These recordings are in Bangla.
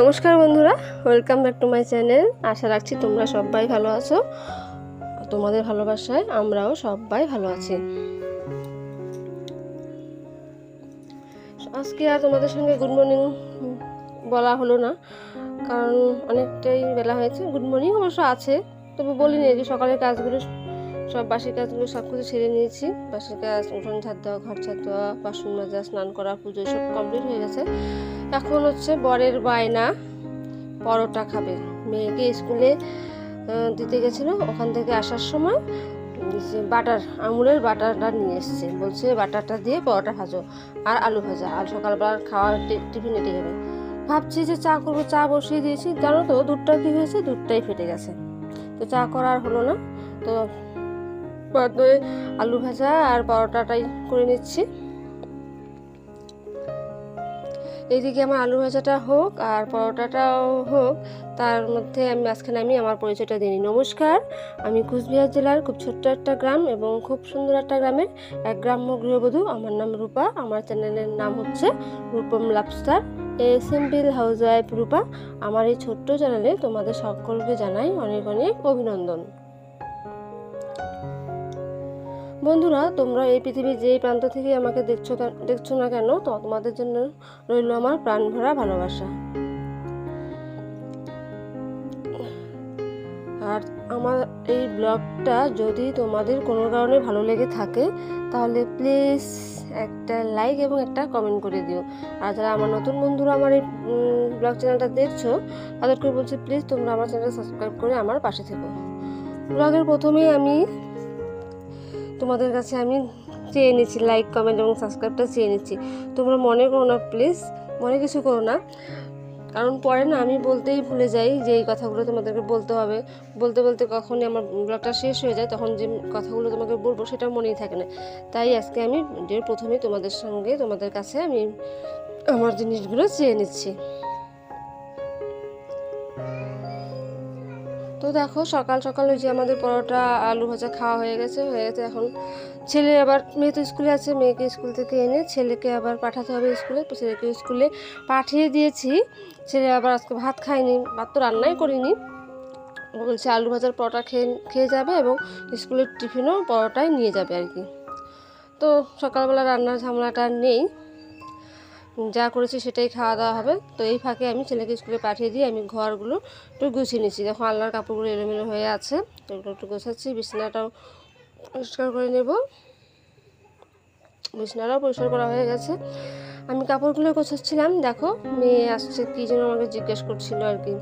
নমস্কার বন্ধুরা welcome back to my channel আশা রাখছি তোমরা সবাই ভালো আছো। তোমাদের ভালোবাসায় আমরাও সবাই ভালো আছি। আজকে আর তোমাদের সঙ্গে গুড মর্নিং বলা হলো না, কারণ অনেকটাই বেলা হয়েছে। গুড মর্নিং অবশ্য আছে, তবে বলিনি যে সকালের কাজগুলো, সব বাসি কাজগুলো সব কিছু ছেড়ে নিয়েছি। বাসি কাজ, উঠোন ছাদ দেওয়া, ঘর ছাদ দেওয়া, বাসন মাজা, স্নান করা, পুজো সব কমপ্লিট হয়ে গেছে। এখন হচ্ছে বরের বায়না, পরোটা খাবে। মেয়েকে স্কুলে দিতে গেছিল, ওখান থেকে আসার সময় বাটার, আমুলের বাটারটা নিয়ে এসছে। বলছে বাটারটা দিয়ে পরোটা ভাজো আর আলু ভাজা। আর সকালবেলার খাওয়ার টি- টিফিনে দিয়ে যাবে ভাবছি যে চা করব, চা বসিয়ে দিয়েছি। জানো তো, দুধটা কী হয়েছে? দুধটাই ফেটে গেছে। তো চা করা আর হলো না। তো আলু ভাজা আর পরোটাটাই করে নিচ্ছি। এইদিকে আমার আলু ভাজাটা হোক আর পরোটাটাও হোক, তার মধ্যে আমি মাঝখানে আমি আমার পরিচয়টা দিই নমস্কার, আমি কুচবিহার জেলার খুব ছোট্ট একটা গ্রাম এবং খুব সুন্দর একটা গ্রামের এক গ্রাম্য গৃহবধূ। আমার নাম রূপা, আমার চ্যানেলের নাম হচ্ছে Rupam lovestar a simple housewife Rupa. আমার এই ছোট্ট চ্যানেলে তোমাদের সকলকে জানাই অনেক অনেক অভিনন্দন। বন্ধুরা, তোমরা এই পৃথিবীর যেই প্রান্ত থেকে আমাকে দেখছ দেখছ না কেন, তো তোমাদের জন্য রইল আমার প্রাণ ভরা ভালোবাসা। আর আমার এই ব্লগটা যদি তোমাদের কোনো কারণে ভালো লেগে থাকে, তাহলে প্লিজ একটা লাইক এবং একটা কমেন্ট করে দিও। আর যারা আমার নতুন বন্ধুরা আমার এই ব্লগ চ্যানেলটা দেখছ তাদেরকে বলছি, প্লিজ তোমরা আমার চ্যানেলটা সাবস্ক্রাইব করে আমার পাশে থেকো। ব্লগের প্রথমেই আমি তোমাদের কাছে আমি চেয়ে নিচ্ছি লাইক কমেন্ট এবং সাবস্ক্রাইবটা চেয়ে নিচ্ছি। তোমরা মনে করো না প্লিজ মনে কিছু করো না। কারণ পরে না আমি বলতেই ভুলে যাই যে এই কথাগুলো তোমাদেরকে বলতে হবে। বলতে বলতে কখনই আমার ব্লগটা শেষ হয়ে যায়, তখন যে কথাগুলো তোমাকে বলব সেটা মনেই থাকে না। তাই আজকে আমি প্রথমে তোমাদের সঙ্গে তোমাদের কাছে আমি আমার জিনিসগুলো চেয়ে নিচ্ছি। তো দেখো, সকাল সকাল ওই যে আমাদের পরোটা, আলু ভাজা খাওয়া হয়ে গেছে হয়ে গেছে এখন ছেলে আবার, মেয়ে তো স্কুলে আছে, মেয়েকে স্কুল থেকে এনে ছেলেকে আবার পাঠাতে হবে স্কুলে। তো ছেলেকে স্কুলে পাঠিয়ে দিয়েছি। ছেলে আবার আজকে ভাত খায়নি, ভাত তো রান্নাই করিনি। বলছে আলু ভাজার পরোটা খেয়ে খেয়ে যাবে এবং স্কুলের টিফিনও পরোটাই নিয়ে যাবে আর কি। তো সকালবেলা রান্নার ঝামেলাটা নেই। যা করেছি সেটাই খাওয়া দাওয়া হবে। তো এই ফাঁকে আমি ছেলেকে স্কুলে পাঠিয়ে দিয়ে আমি ঘরগুলো একটু গুছিয়ে নিচ্ছি দেখো আল্লাহর কাপড়গুলো এলোমেলো হয়ে আছে। তো ওগুলো একটু গোছাচ্ছি, বিছানাটাও পরিষ্কার করে নেব। বিছানাটাও পরিষ্কার করা হয়ে গেছে। আমি কাপড়গুলো গোছাচ্ছিলাম। দেখো, মেয়ে আসছে, কী যেন আমাকে জিজ্ঞেস করছিল আর কি।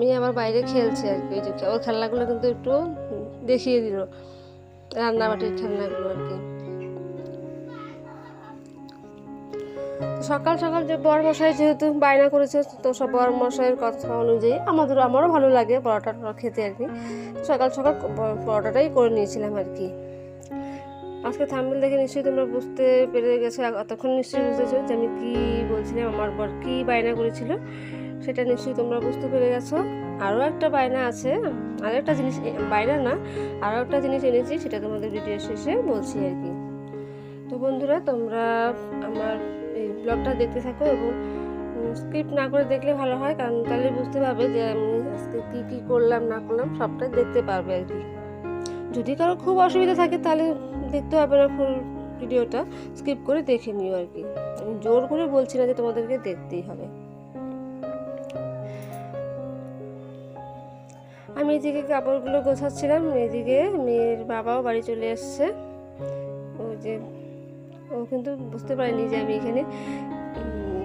মেয়ে আবার বাইরে খেলছে আর কি। ওই যে খেলনাগুলো কিন্তু একটু দেখিয়ে দিল। রান্নাবাটির খেলনাগুলো আর কি। সকাল সকাল যে মশাই যেহেতু বায়না করেছে, তো সব মশাইয়ের কথা অনুযায়ী আমাদের, আমারও ভালো লাগে পরোটা খেতে আর কি। সকাল সকাল পরোটাটাই করে নিয়েছিলাম আর কি। আজকে থাম্বেল দেখে নিশ্চয়ই তোমরা বুঝতে পেরে গেছো এতক্ষণ নিশ্চয়ই বুঝতেছো যে আমি কী বলছিলাম, আমার বর কী বায়না করেছিল, সেটা নিশ্চয়ই তোমরা বুঝতে পেরে গেছো। আরও একটা বায়না আছে, আরও একটা জিনিস বায়না না, আরও একটা জিনিস এনেছি, সেটা তোমাদের ভিডিও শেষে বলছি আর কি। তো বন্ধুরা, তোমরা আমার ব্লগটা দেখতে থাকো এবং স্ক্রিপ্ট না করে দেখলে ভালো হয়, কারণ তাহলে বুঝতে পারবে যে আমি আজকে কী কী করলাম, না করলাম সবটাই দেখতে পারবে আর কি। যদি কারও খুব অসুবিধা থাকে তাহলে দেখতে হবে না ফুল ভিডিওটা স্কিপ করে দেখে নিও আর কি। আমি জোর করে বলছি না যে তোমাদেরকে দেখতেই হবে। আমি এদিকে কাপড়গুলো গোছাচ্ছিলাম, এদিকে মেয়ের বাবাও বাড়ি চলে এসছে। ওই যে ও কিন্তু বুঝতে পারেনি যে আমি এখানে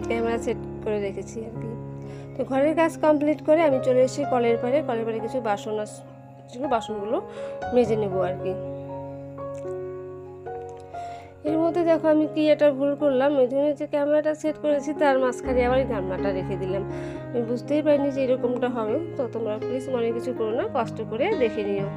ক্যামেরা সেট করে রেখেছি আর কি। তো ঘরের কাজ কমপ্লিট করে আমি চলে এসেছি কলের পাড়ে। কলের পাড়ে কিছু বাসন ছিল বাসনগুলো মেজে নেব আর কি। এর মধ্যে দেখো আমি কি একটা ভুল করলাম। ওই জন্য যে ক্যামেরাটা সেট করেছি তার মাঝখানে আবার এই রেখে দিলাম। আমি বুঝতেই পারিনি যে এরকমটা হবে। তো তোমরা প্লিজ মনে কিছু করো না, কষ্ট করে দেখে নিও।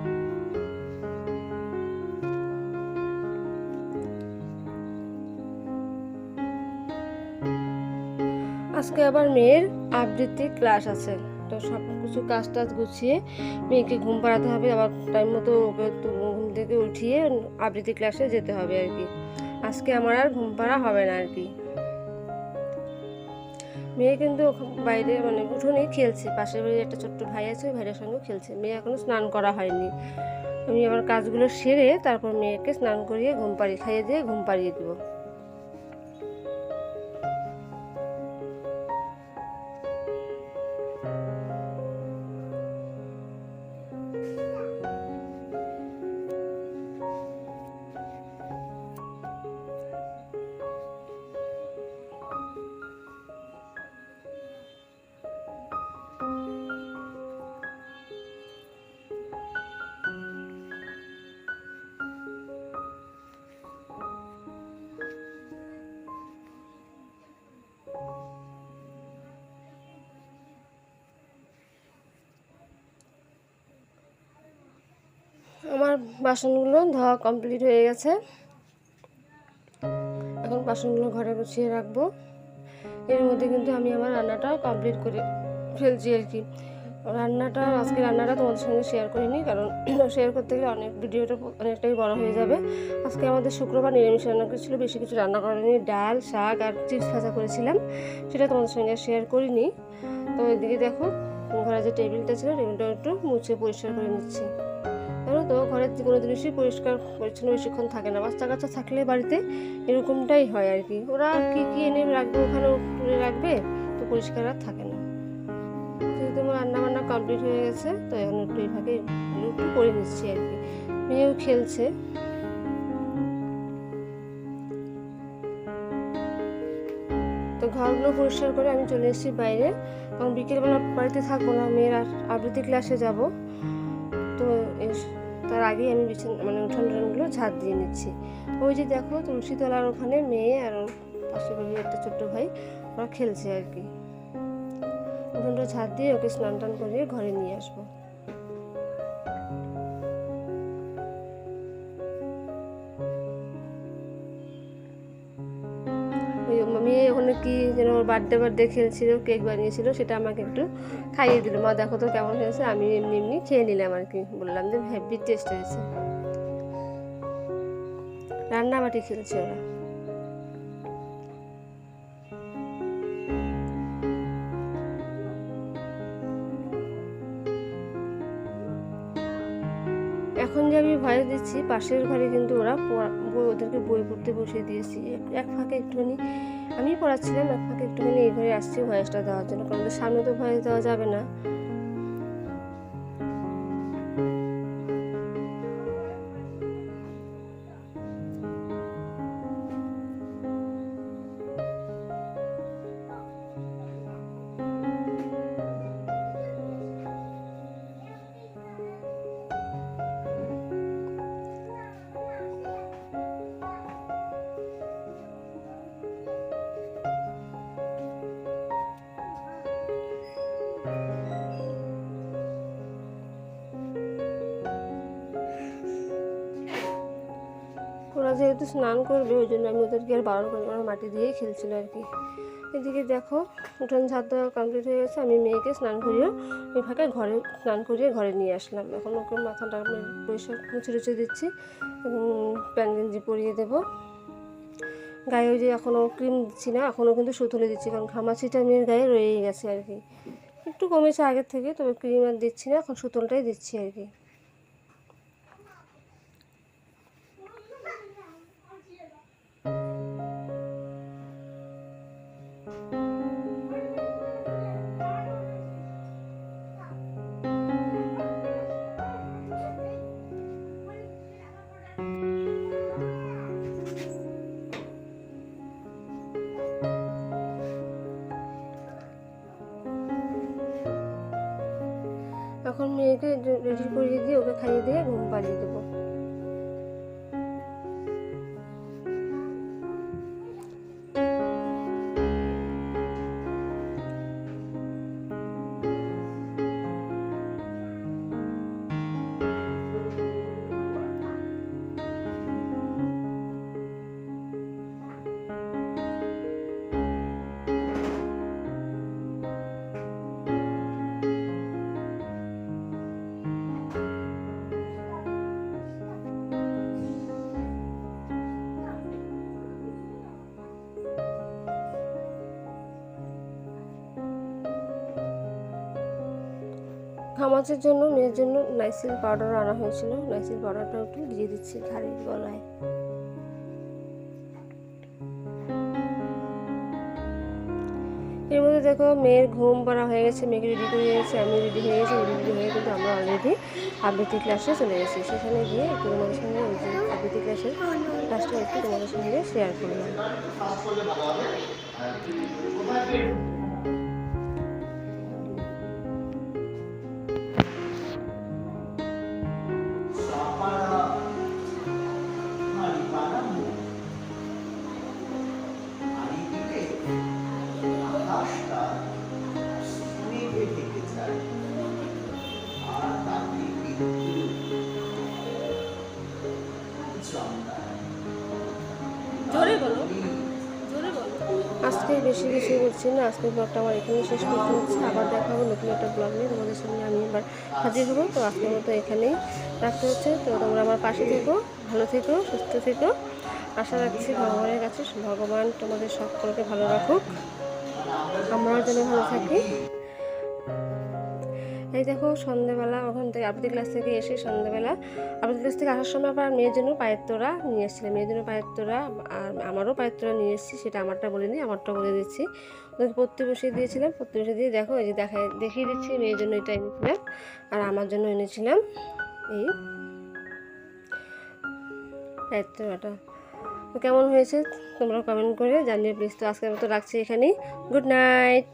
আজকে আবার মেয়ের আবৃত্তি ক্লাস আছে। তো সব কিছু কাজ টাজ গুছিয়ে মেয়েকে ঘুম পাড়াতে হবে, আবার টাইম মতো ওকে ঘুম থেকে উঠিয়ে আবৃত্তি ক্লাসে যেতে হবে আর কি। আজকে আমার আর ঘুম পাড়া হবে না আর কি। মেয়ে কিন্তু বাইরে মানে উঠোনেই খেলছে, পাশের বাড়ির একটা ছোট্ট ভাই আছে, ওই ভাইয়ের সঙ্গে খেলছে। মেয়ে এখনও স্নান করা হয়নি। আমি আমার কাজগুলো সেরে তারপর মেয়েকে স্নান করিয়ে ঘুম পাড়িয়ে খাইয়ে দিয়ে ঘুম পাড়িয়ে দেবো। আমার বাসনগুলো ধোয়া কমপ্লিট হয়ে গেছে। এখন বাসনগুলো ঘরে গুছিয়ে রাখব। এর মধ্যে কিন্তু আমি আমার রান্নাটা কমপ্লিট করে ফেলছি আর কি। রান্নাটা, আজকে রান্নাটা তোমাদের সঙ্গে শেয়ার করিনি, কারণ শেয়ার করতে গেলে অনেক ভিডিওটা অনেকটাই বড় হয়ে যাবে। আজকে আমাদের শুক্রবার নিরামিষ রান্না করেছিল, বেশি কিছু রান্না করেনি ডাল, শাক আর চিপস ভাজা করেছিলাম, সেটা তোমাদের সঙ্গে শেয়ার করিনি। তো এদিকে দেখো, ঘরে যে টেবিলটা ছিল, টেবিলটা একটু মুছে পরিষ্কার করে নিচ্ছি। জানো তো ঘরের কোনো জিনিসই পরিষ্কার, পরিচ্ছন্ন বেশিক্ষণ থাকে না। বাচ্চা কাচ্চা থাকলে বাড়িতে এরকমটাই হয় আর কি। ওরা কি কি এনে রাখবে, ওখানে তুলে রাখবে, তো পরিষ্কার আর থাকে না। যেহেতু আমার রান্না বান্না কমপ্লিট হয়ে গেছে, তো এখন একটু এই ফাঁকে একটু করে নিচ্ছি আর কি। মেয়েও খেলছে। তো ঘরগুলো পরিষ্কার করে আমি চলে এসেছি বাইরে। কারণ বিকেলবেলা বাড়িতে থাকব না, মেয়ের আবৃত্তি ক্লাসে যাব। তো তার আগে আমি বিছানা মানে উঠান উঠানগুলো ঝাড় দিয়ে নিচ্ছি। ওই যে দেখো তুলসী তলার ওখানে মেয়ে আর ওর পাশে একটা ছোট্ট ভাই, ওরা খেলছে আর কি। উঠানটা ঝাড় দিয়ে ওকে স্নান টান করে ঘরে নিয়ে আসব। বার্থডে বার্থডে খেলছিল, কেক বানিয়েছিল, সেটা আমাকে একটু খাইয়ে দিল। মা, দেখো তো কেমন হয়েছে। আমি এমনি এমনি খেয়ে নিলাম আর কি। বললাম যে হ্যাপি টেস্ট হয়েছে। রান্নাবাটি খেলছে ওরা। দিচ্ছি পাশের ঘরে কিন্তু ওরা ওদেরকে বই পড়তে বসিয়ে দিয়েছি। এক ফাঁকে একটুখানি আমি পড়াচ্ছিলাম, এক ফাঁকে একটুখানি এই ঘরে আসছি ভয়েসটা দেওয়ার জন্য। কারণ সামনে তো ভয়েস দেওয়া যাবে না। যেহেতু স্নান করবে, ওই জন্য আমি ওদেরকে আর বারণ করি ওরা মাটি দিয়েই খেলছিল আর কি। এদিকে দেখো, উঠান ঝাড় দেওয়া কমপ্লিট হয়ে গেছে। আমি মেয়েকে স্নান করিয়ে ওই ফাঁকে ঘরে স্নান করিয়ে ঘরে নিয়ে আসলাম। এখন ওকে মাথাটা পরিষ্কার মুছে টুছে দিচ্ছি। এবং প্যান্ট গেঞ্জি পরিয়ে দেবো। গায়ে ওই যে এখনও ক্রিম দিচ্ছি না, এখনও কিন্তু সুতুলে দিচ্ছি, কারণ ঘামাচিটা মেয়ের গায়ে রয়েই গেছে আর কি। একটু কমেছে আগের থেকে, তবে ক্রিম আর দিচ্ছি না, এখন সুতলটাই দিচ্ছি আর কি। মেয়েকে রেডি করিয়ে দিয়ে ওকে খাইয়ে দিয়ে ঘুম পাড়িয়ে দেবো। খামাচের জন্য, মেয়ের জন্য নাইসিল পাউডার আনা হয়েছিল। নাইসিল পাউডারটা একটু দিয়ে দিচ্ছি ঘাড়ির গলায়। এর মধ্যে দেখো, মেয়ের ঘুম পাড়া হয়ে গেছে, মেয়েকে রেডি করে গেছে আমি রেডি হয়ে গেছি রেডি হয়ে কিন্তু আমরা অলরেডি আবৃত্তি ক্লাসে চলে গেছি। সেখানে গিয়ে একটু তোমাদের সঙ্গে ওই যে আবৃত্তি ক্লাসের ক্লাসটা একটু তোমাদের সঙ্গে শেয়ার করলাম। বেশি কিছু বলছি না। আজকের ব্লগটা আমার এখানেই শেষ করতে হচ্ছে। আবার দেখা হবে নতুন একটা ব্লগ নিয়ে। তোমাদের সঙ্গে আমি এবার হাজির হব। তো আজকের মতো এখানেই রাখতে হচ্ছে। তো তোমরা আমার পাশে থেকো, ভালো থেকো, সুস্থ থেকো। আশা রাখছি ভগবানের কাছে, ভগবান তোমাদের সকলকে ভালো রাখুক। আমরাও যেন ভালো থাকি। এই দেখো সন্ধ্যেবেলা ওখান থেকে আবৃত্তি ক্লাস থেকে এসে সন্ধ্যেবেলা আবৃত্তি ক্লাস থেকে আসার সময় আবার মেয়ের জন্য পায়ের তোরা নিয়ে এসেছিলাম। মেয়ের জন্য পায়ের তোরা আর আমারও পায়ের তোরা নিয়ে এসেছি, সেটা আমারটা বলিনি আমারটা বলে দিচ্ছি। ওদেরকে পড়তে বসিয়ে দিয়েছিলাম পড়তে বসিয়ে দিয়ে দেখো এই যে দেখা দেখিয়ে দিচ্ছি মেয়ের জন্য এটা এনেছিলাম, আর আমার জন্য এনেছিলাম এই পায়ের তোরাটা কেমন হয়েছে তোমরা কমেন্ট করে জানিয়ে প্লিজ তো আজকের মতো রাখছি এখানেই। Good night